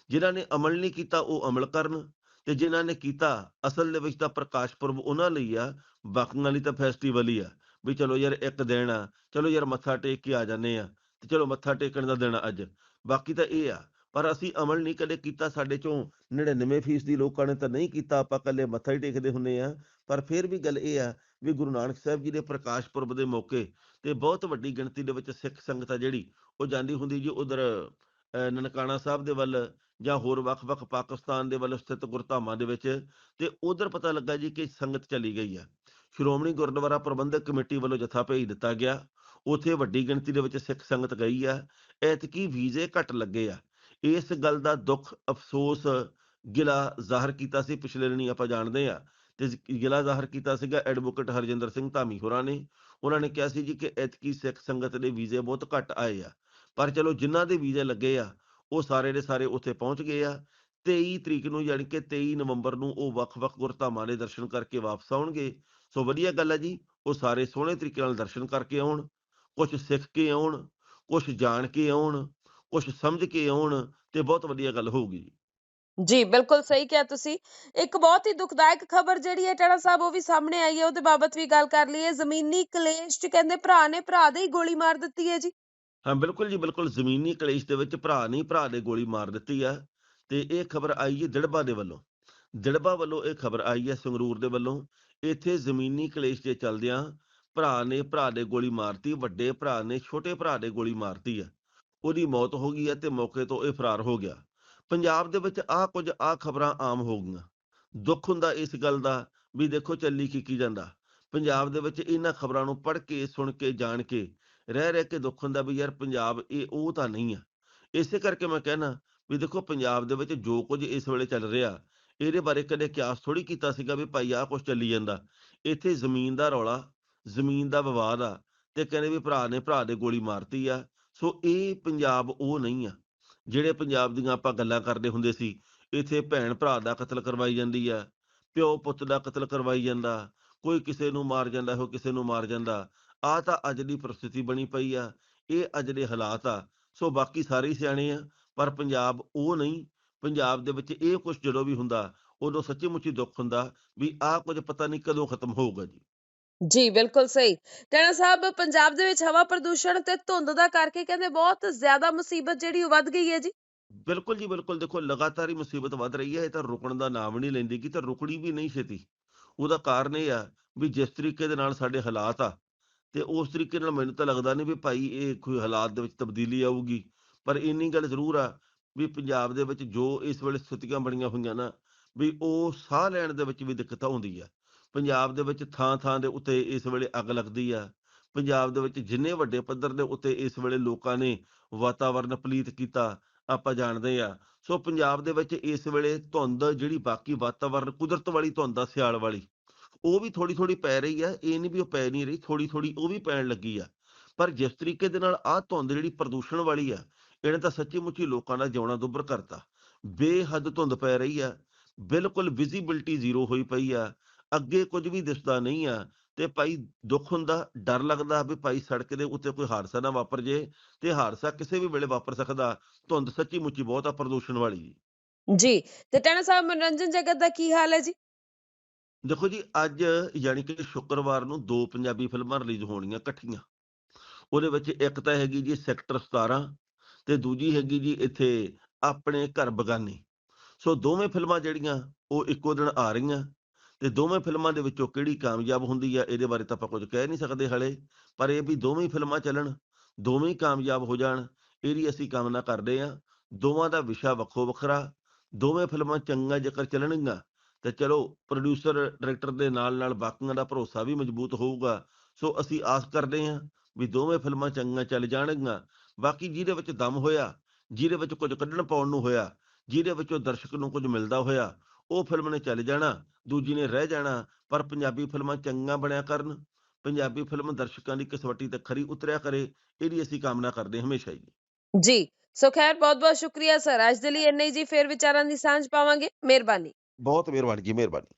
ਜਿਨ੍ਹਾਂ ਨੇ ਅਮਲ ਨਹੀਂ ਕੀਤਾ ਉਹ ਅਮਲ ਕਰਨ ਤੇ ਜਿਨ੍ਹਾਂ ਨੇ ਕੀਤਾ ਅਸਲ ਦੇ ਵਿੱਚ ਤਾਂ ਪ੍ਰਕਾਸ਼ ਪੁਰਬ ਉਹਨਾਂ ਲਈ ਆ, ਬਾਕੀਆਂ ਲਈ ਤਾਂ ਫੈਸਟੀਵਲ ਹੀ ਆ। ਵੀ ਚਲੋ ਯਾਰ ਇੱਕ ਦਿਨ ਆ, ਚਲੋ ਯਾਰ ਮੱਥਾ ਟੇਕ ਕੇ ਆ ਜਾਂਦੇ ਆ ਤੇ ਚਲੋ ਮੱਥਾ ਟੇਕਣ ਦਾ ਦਿਨ ਆ ਅੱਜ। ਬਾਕੀ ਤਾਂ ਇਹ ਆ, ਪਰ ਅਸੀਂ ਅਮਲ ਨਹੀਂ ਕਦੇ ਕੀਤਾ ਸਾਡੇ ਚੋਂ 99% ਲੋਕਾਂ ਨੇ ਤਾਂ ਨਹੀਂ ਕੀਤਾ, ਆਪਾਂ ਕੱਲੇ ਮੱਥਾ ਹੀ ਟੇਕਦੇ ਹੁੰਨੇ ਆ। ਪਰ ਫਿਰ ਵੀ ਗੱਲ ਇਹ ਆ ਵੀ ਗੁਰੂ ਨਾਨਕ ਸਾਹਿਬ ਜੀ ਦੇ ਪ੍ਰਕਾਸ਼ ਪੁਰਬ ਦੇ ਮੌਕੇ ਤੇ ਬਹੁਤ ਵੱਡੀ ਗਿਣਤੀ ਦੇ ਵਿੱਚ ਸਿੱਖ ਸੰਗਤ ਆ ਜਿਹੜੀ, ਉਹ ਜਾਂਦੀ ਹੁੰਦੀ ਜੀ ਉਧਰ ਨਨਕਾਣਾ ਸਾਹਿਬ ਦੇ ਵੱਲ ਜਾਂ ਹੋਰ ਵੱਖ-ਵੱਖ ਪਾਕਿਸਤਾਨ ਦੇ ਵੱਲ ਸਥਿਤ ਗੁਰਧਾਮਾਂ ਦੇ ਵਿੱਚ ਤੇ ਉਧਰ ਪਤਾ ਲੱਗਾ ਜੀ ਕਿ ਸੰਗਤ ਚਲੀ ਗਈ ਆ। ਸ਼੍ਰੋਮਣੀ ਗੁਰਦੁਆਰਾ ਪ੍ਰਬੰਧਕ ਕਮੇਟੀ ਵੱਲੋਂ ਜਥਾ ਭੇਜ ਦਿੱਤਾ ਗਿਆ। ਉਥੇ ਵੱਡੀ ਗਿਣਤੀ ਦੇ ਵਿੱਚ ਸਿੱਖ ਸੰਗਤ ਗਈ ਆ। ਐਤਕੀ ਵੀਜ਼ੇ ਘੱਟ ਲੱਗੇ ਆ। ਇਸ ਗੱਲ ਦਾ ਦੁੱਖ ਅਫਸੋਸ ਗਿਲਾ ਜ਼ਾਹਰ ਕੀਤਾ ਸੀ, ਪਿਛਲੇ ਦਿਨੀ ਆਪਾਂ ਜਾਣਦੇ ਆ ਤੇ ਗਿਲਾ ਜ਼ਾਹਰ ਕੀਤਾ ਸੀਗਾ ਐਡਵੋਕੇਟ ਹਰਜਿੰਦਰ ਸਿੰਘ ਧਾਮੀ ਹੋਰਾਂ ਨੇ। ਉਹਨਾਂ ਨੇ ਕਿਹਾ ਸੀ ਜੀ ਕਿ ਐਤਕੀ ਸਿੱਖ ਸੰਗਤ ਦੇ ਵੀਜ਼ੇ ਬਹੁਤ ਘੱਟ ਆਏ ਆ। ਪਰ ਚਲੋ ਜਿਨ੍ਹਾਂ ਦੇ ਵੀਜ਼ੇ ਲੱਗੇ ਆ, ਉਹ ਸਾਰੇ ਦੇ ਸਾਰੇ ਉੱਥੇ ਪਹੁੰਚ ਗਏ ਆ। 23 ਤਰੀਕ ਨੂੰ ਯਾਨੀ ਕਿ 23 ਨਵੰਬਰ ਨੂੰ ਉਹ ਵੱਖ-ਵੱਖ ਗੁਰਧਾਮਾਂ ਦੇ ਦਰਸ਼ਨ ਕਰਕੇ ਵਾਪਸ ਆਉਣਗੇ। ਸੋ ਵਧੀਆ ਗੱਲ ਆ ਜੀ, ਉਹ ਸਾਰੇ ਸੋਹਣੇ ਤਰੀਕੇ ਨਾਲ ਦਰਸ਼ਨ ਕਰਕੇ ਆਉਣ। ਕੁਝ ਸਿੱਖ ਕੇ ਆਉਣ ਕੁਝ ਜਾਣ ਕੇ ਆਉਣ ਕੁਝ ਸਮਝ ਕੇ ਆਉਣ ਤੇ ਬਹੁਤ ਵਧੀਆ ਗੱਲ ਹੋਊਗੀ ਜੀ, ਬਿਲਕੁਲ ਸਹੀ ਕਿਹਾ ਤੁਸੀਂ। ਇੱਕ ਬਹੁਤ ਹੀ ਦੁਖਦਾਇਕ ਖਬਰ ਜਿਹੜੀ ਹੈ, ਟਾਣਾ ਸਾਹਿਬ, ਉਹ ਵੀ ਸਾਹਮਣੇ ਆਈ ਹੈ, ਉਹਦੇ ਬਾਬਤ ਵੀ ਗੱਲ ਕਰ ਲਈਏ। ਜ਼ਮੀਨੀ ਕਲੇਸ਼ ਚ ਕਹਿੰਦੇ ਭਰਾ ਨੇ ਭਰਾ ਦੇ ਹੀ ਗੋਲੀ ਮਾਰ ਦਿੱਤੀ ਹੈ ਜੀ। ਹਾਂ, ਬਿਲਕੁਲ ਜੀ, ਬਿਲਕੁਲ। ਜ਼ਮੀਨੀ ਕਲੇਸ਼ ਦੇ ਵਿੱਚ ਭਰਾ ਨਹੀਂ, ਭਰਾ ਦੇ ਗੋਲੀ ਮਾਰ ਦਿੱਤੀ ਆ। ਤੇ ਇਹ ਖਬਰ ਆਈ ਹੈ ਦਿੜਬਾ ਦੇ ਵੱਲੋਂ। ਦਿੜਬਾ ਵੱਲੋਂ ਇਹ ਖਬਰ ਆਈ ਹੈ ਸੰਗਰੂਰ ਦੇ ਵੱਲੋਂ। ਇੱਥੇ ਜ਼ਮੀਨੀ ਕਲੇਸ਼ ਦੇ ਚੱਲਦਿਆਂ ਭਰਾ ਨੇ ਭਰਾ ਦੇ ਗੋਲੀ ਮਾਰਤੀ, ਵੱਡੇ ਭਰਾ ਨੇ ਛੋਟੇ ਭਰਾ ਦੇ ਗੋਲੀ ਮਾਰਤੀ ਆ। ਉਹਦੀ ਮੌਤ ਹੋ ਗਈ ਹੈ ਤੇ ਮੌਕੇ ਤੋਂ ਇਹ ਫਰਾਰ ਹੋ ਗਿਆ। ਪੰਜਾਬ ਦੇ ਵਿੱਚ ਆਹ ਕੁਝ ਆਹ ਖਬਰਾਂ ਆਮ ਹੋ ਗਈਆਂ। ਦੁੱਖ ਹੁੰਦਾ ਇਸ ਗੱਲ ਦਾ ਵੀ ਦੇਖੋ ਚੱਲੀ ਕੀ ਕੀ ਜਾਂਦਾ। ਪੰਜਾਬ ਦੇ ਵਿੱਚ ਇਹਨਾਂ ਖਬਰਾਂ ਨੂੰ ਪੜ੍ਹ ਕੇ, ਸੁਣ ਕੇ, ਜਾਣ ਕੇ, ਰਹਿ ਰਹਿ ਕੇ ਦੁੱਖ ਹੁੰਦਾ ਵੀ ਯਾਰ ਪੰਜਾਬ ਇਹ ਉਹ ਤਾਂ ਨਹੀਂ ਆ। ਇਸੇ ਕਰਕੇ ਮੈਂ ਕਹਿਣਾ ਵੀ ਦੇਖੋ ਪੰਜਾਬ ਦੇ ਵਿੱਚ ਜੋ ਕੁਝ ਇਸ ਵੇਲੇ ਚੱਲ ਰਿਹਾ, ਇਹਦੇ ਬਾਰੇ ਕਦੇ ਕਿਆਸ ਥੋੜੀ ਕੀਤਾ ਸੀਗਾ ਵੀ ਭਾਈ ਆਹ ਕੁਝ ਚੱਲੀ ਜਾਂਦਾ। ਇੱਥੇ ਜ਼ਮੀਨ ਦਾ ਰੌਲਾ, ਜ਼ਮੀਨ ਦਾ ਵਿਵਾਦ ਆ ਤੇ ਕਹਿੰਦੇ ਵੀ ਭਰਾ ਨੇ ਭਰਾ ਦੇ ਗੋਲੀ ਮਾਰਤੀ ਆ। ਸੋ ਇਹ ਪੰਜਾਬ ਉਹ ਨਹੀਂ ਆ। ਜਿਹੜੇ ਪੰਜਾਬ ਦੀਆਂ ਆਪਾਂ ਗੱਲਾਂ ਕਰਦੇ ਹੁੰਦੇ ਸੀ, ਇੱਥੇ ਭੈਣ ਭਰਾ ਦਾ ਕਤਲ ਕਰਵਾਈ ਜਾਂਦੀ ਆ, ਪਿਓ ਪੁੱਤ ਦਾ ਕਤਲ ਕਰਵਾਈ ਜਾਂਦਾ, ਕੋਈ ਕਿਸੇ ਨੂੰ ਮਾਰ ਜਾਂਦਾ ਹੋ ਕਿਸੇ ਨੂੰ ਮਾਰ ਜਾਂਦਾ ਆ ਤਾਂ ਅੱਜ ਦੀ ਪ੍ਰਸਥਿਤੀ ਬਣੀ ਪਈ ਆ, ਇਹ ਅੱਜ ਦੇ ਹਾਲਾਤ ਆ, ਸੋ ਬਾਕੀ ਸਾਰੇ ਸਿਆਣੇ ਆ, ਪਰ ਪੰਜਾਬ ਉਹ ਨਹੀਂ, ਪੰਜਾਬ ਦੇ ਵਿੱਚ ਇਹ ਕੁਝ ਜਦੋਂ ਵੀ ਹੁੰਦਾ, ਉਦੋਂ ਸੱਚੀ ਮੁੱਚੀ ਦੁੱਖ ਹੁੰਦਾ ਵੀ ਆਹ ਕੁਝ ਪਤਾ ਨਹੀਂ ਕਦੋਂ ਖਤਮ ਹੋਊਗਾ ਜੀ। ਜੀ, ਬਿਲਕੁਲ ਸਹੀ। ਟੈਣਾ ਸਾਹਿਬ, ਪੰਜਾਬ ਦੇ ਵਿੱਚ ਹਵਾ ਪ੍ਰਦੂਸ਼ਣ ਤੇ ਧੁੰਦ ਦਾ ਕਰਕੇ ਕਹਿੰਦੇ ਬਹੁਤ ਜ਼ਿਆਦਾ ਮੁਸੀਬਤ ਜਿਹੜੀ ਉਹ ਵੱਧ ਗਈ ਹੈ ਜੀ। ਬਿਲਕੁਲ ਜੀ, ਬਿਲਕੁਲ। ਦੇਖੋ, ਲਗਾਤਾਰ ਹੀ ਮੁਸੀਬਤ ਵੱਧ ਰਹੀ ਹੈ, ਇਹ ਤਾਂ ਰੁਕਣ ਦਾ ਨਾਮ ਨਹੀਂ ਲੈਂਦੀ ਕਿ ਤਾਂ ਰੁਕਣੀ ਵੀ ਨਹੀਂ ਛੇਤੀ। ਉਹਦਾ ਕਾਰਨ ਇਹ ਆ ਵੀ ਜਿਸ ਤਰੀਕੇ ਦੇ ਨਾਲ ਸਾਡੇ ਹਾਲਾਤ ਆ, ਤੇ ਉਸ ਤਰੀਕੇ ਨਾਲ ਮੈਨੂੰ ਤਾਂ ਲੱਗਦਾ ਨਹੀਂ ਵੀ ਭਾਈ ਇਹ ਕੋਈ ਹਾਲਾਤ ਦੇ ਵਿੱਚ ਤਬਦੀਲੀ ਆਊਗੀ। ਪਰ ਇੰਨੀ ਗੱਲ ਜ਼ਰੂਰ ਆ ਵੀ ਪੰਜਾਬ ਦੇ ਵਿੱਚ ਜੋ ਇਸ ਵੇਲੇ ਸਥਿਤੀਆਂ ਬਣੀਆਂ ਹੋਈਆਂ ਨਾ, ਵੀ ਉਹ ਸਾਹ ਲੈਣ ਦੇ ਵਿੱਚ ਵੀ ਦਿੱਕਤ ਆਉਂਦੀ ਆ। ਪੰਜਾਬ ਦੇ ਵਿੱਚ ਥਾਂ ਥਾਂ ਦੇ ਉੱਤੇ ਇਸ ਵੇਲੇ ਅੱਗ ਲੱਗਦੀ ਆ। ਪੰਜਾਬ ਦੇ ਵਿੱਚ ਜਿੰਨੇ ਵੱਡੇ ਪੱਧਰ ਦੇ ਉੱਤੇ ਇਸ ਵੇਲੇ ਲੋਕਾਂ ਨੇ ਵਾਤਾਵਰਨ ਪਲੀਤ ਕੀਤਾ, ਆਪਾਂ ਜਾਣਦੇ ਆ। ਸੋ ਪੰਜਾਬ ਦੇ ਵਿੱਚ ਇਸ ਵੇਲੇ ਧੁੰਦ ਜਿਹੜੀ ਬਾਕੀ ਵਾਤਾਵਰਨ, ਕੁਦਰਤ ਵਾਲੀ ਧੁੰਦ ਆ, ਸਿਆਲ ਵਾਲੀ, ਉਹ ਵੀ ਥੋੜੀ ਥੋੜੀ ਪੈ ਰਹੀ ਆ। ਇਹ ਨਹੀਂ ਵੀ ਉਹ ਪੈ ਨਹੀਂ ਰਹੀ ਥੋੜੀ ਥੋੜੀ ਉਹ ਵੀ ਪੈਣ ਲੱਗੀ ਆ। ਪਰ ਜਿਸ ਤਰੀਕੇ ਦੇ ਨਾਲ ਆਹ ਧੁੰਦ ਜਿਹੜੀ ਪ੍ਰਦੂਸ਼ਣ ਵਾਲੀ ਆ, ਇਹਨੇ ਤਾਂ ਸੱਚੀ ਮੁੱਚੀ ਲੋਕਾਂ ਦਾ ਜਿਉਣਾ ਦੁੱਭਰ ਕਰਤਾ। ਬੇਹੱਦ ਧੁੰਦ ਪੈ ਰਹੀ ਆ। ਬਿਲਕੁਲ ਵਿਜ਼ਿਬਿਲਟੀ ਜ਼ੀਰੋ ਹੋਈ ਪਈ ਆ। ਅੱਗੇ ਕੁਝ ਵੀ ਦਿਸਦਾ ਨਹੀਂ ਆ ਤੇ ਭਾਈ ਦੁੱਖ ਹੁੰਦਾ ਡਰ ਲੱਗਦਾ ਵੀ ਭਾਈ ਸੜਕ ਦੇ ਉੱਤੇ ਕੋਈ ਹਾਦਸਾ ਨਾ ਵਾਪਰ ਜੇ ਤੇ ਹਾਦਸਾ ਕਿਸੇ ਵੀ ਵੇਲੇ ਵਾਪਰ ਸਕਦਾ ਧੁੰਦ ਸੱਚੀ ਮੁੱਚੀ ਬਹੁਤ ਆ ਪ੍ਰਦੂਸ਼ਣ ਵਾਲੀ ਜੀ। ਜੀ ਤੇ ਟਾਣਾ ਸਾਹਿਬ ਮਨੋਰੰਜਨ ਜਗਤ ਦਾ ਕੀ ਹਾਲ ਹੈ ਜੀ? ਦੇਖੋ ਜੀ ਅੱਜ ਯਾਨੀ ਕਿ ਸ਼ੁੱਕਰਵਾਰ ਨੂੰ ਦੋ ਪੰਜਾਬੀ ਫਿਲਮਾਂ ਰਿਲੀਜ਼ ਹੋਣੀਆਂ ਇਕੱਠੀਆਂ। ਉਹਦੇ ਵਿੱਚ ਇੱਕ ਤਾਂ ਹੈਗੀ ਜੀ ਸੈਕਟਰ 17 ਤੇ ਦੂਜੀ ਹੈਗੀ ਜੀ ਇੱਥੇ ਆਪਣੇ ਘਰ ਬਗਾਨੇ। ਸੋ ਦੋਵੇਂ ਫਿਲਮਾਂ ਜਿਹੜੀਆਂ ਉਹ ਇੱਕੋ ਦਿਨ ਆ ਰਹੀਆਂ। ਤੇ ਦੋਵੇਂ ਫਿਲਮਾਂ ਦੇ ਵਿੱਚੋਂ ਕਿਹੜੀ ਕਾਮਯਾਬ ਹੁੰਦੀ ਆ, ਇਹਦੇ ਬਾਰੇ ਤਾਂ ਆਪਾਂ ਕੁਝ ਕਹਿ ਨਹੀਂ ਸਕਦੇ ਹਲੇ। ਪਰ ਇਹ ਵੀ ਦੋਵੇਂ ਫਿਲਮਾਂ ਚੱਲਣ, ਦੋਵੇਂ ਕਾਮਯਾਬ ਹੋ ਜਾਣ, ਇਹਦੀ ਅਸੀਂ ਕਾਮਨਾ ਕਰਦੇ ਆ ਦੋਵਾਂ ਦਾ ਵਿਸ਼ਾ ਵੱਖੋ ਵੱਖਰਾ, ਦੋਵੇਂ ਫਿਲਮਾਂ ਚੰਗਾ ਜੇਕਰ ਚੱਲਣਗੀਆਂ, ਤੇ ਚਲੋ ਪ੍ਰੋਡਿਊਸਰ ਡਾਇਰੈਕਟਰ ਦੇ ਨਾਲ ਨਾਲ ਬਾਕੀਆਂ ਦਾ ਭਰੋਸਾ ਵੀ ਮਜ਼ਬੂਤ ਹੋਊਗਾ। ਸੋ ਅਸੀਂ ਆਸ ਕਰਦੇ ਹਾਂ ਵੀ ਦੋਵੇਂ ਫਿਲਮਾਂ ਚੰਗੀਆਂ ਚੱਲ ਜਾਣਗੀਆਂ। ਬਾਕੀ ਜਿਹਦੇ ਵਿੱਚ ਦਮ ਹੋਇਆ, ਜਿਹਦੇ ਵਿੱਚ ਕੁਝ ਕੱਢਣ ਪਾਉਣ ਨੂੰ ਹੋਇਆ, ਜਿਹਦੇ ਵਿੱਚੋਂ ਦਰਸ਼ਕ ਨੂੰ ਕੁਝ ਮਿਲਦਾ ਹੋਇਆ ਉਹ ਫਿਲਮ ਨੇ ਚੱਲ ਜਾਣਾ ਦੂਜੀ ਨੇ ਰਹਿ ਜਾਣਾ ਪਰ ਪੰਜਾਬੀ ਫਿਲਮਾਂ ਚੰਗੀਆਂ ਬਣਿਆ ਕਰਨ। ਪੰਜਾਬੀ ਫਿਲਮ ਦਰਸ਼ਕਾਂ ਦੀ ਕਿਸਵੱਟੀ ਤੇ ਖਰੀ ਉਤਰਿਆ ਕਰੇ ਇਹਦੀ ਅਸੀਂ ਕਾਮਨਾ ਕਰਦੇ ਹਾਂ ਹਮੇਸ਼ਾ ਹੀ। ਜੀ ਸੋ ਖੈਰ ਬਹੁਤ ਬਹੁਤ ਸ਼ੁਕਰੀਆ ਸਰ। ਅੱਜ ਦੇ ਲਈ ਇੰਨੇ ਜੀ ਫੇਰ ਵਿਚਾਰਾਂ ਦੀ ਸਾਂਝ ਪਾਵਾਂਗੇ। ਮਿਹਰਬਾਨੀ। ਬਹੁਤ ਮਿਹਰਬਾਨੀ ਜੀ ਮਿਹਰਬਾਨੀ।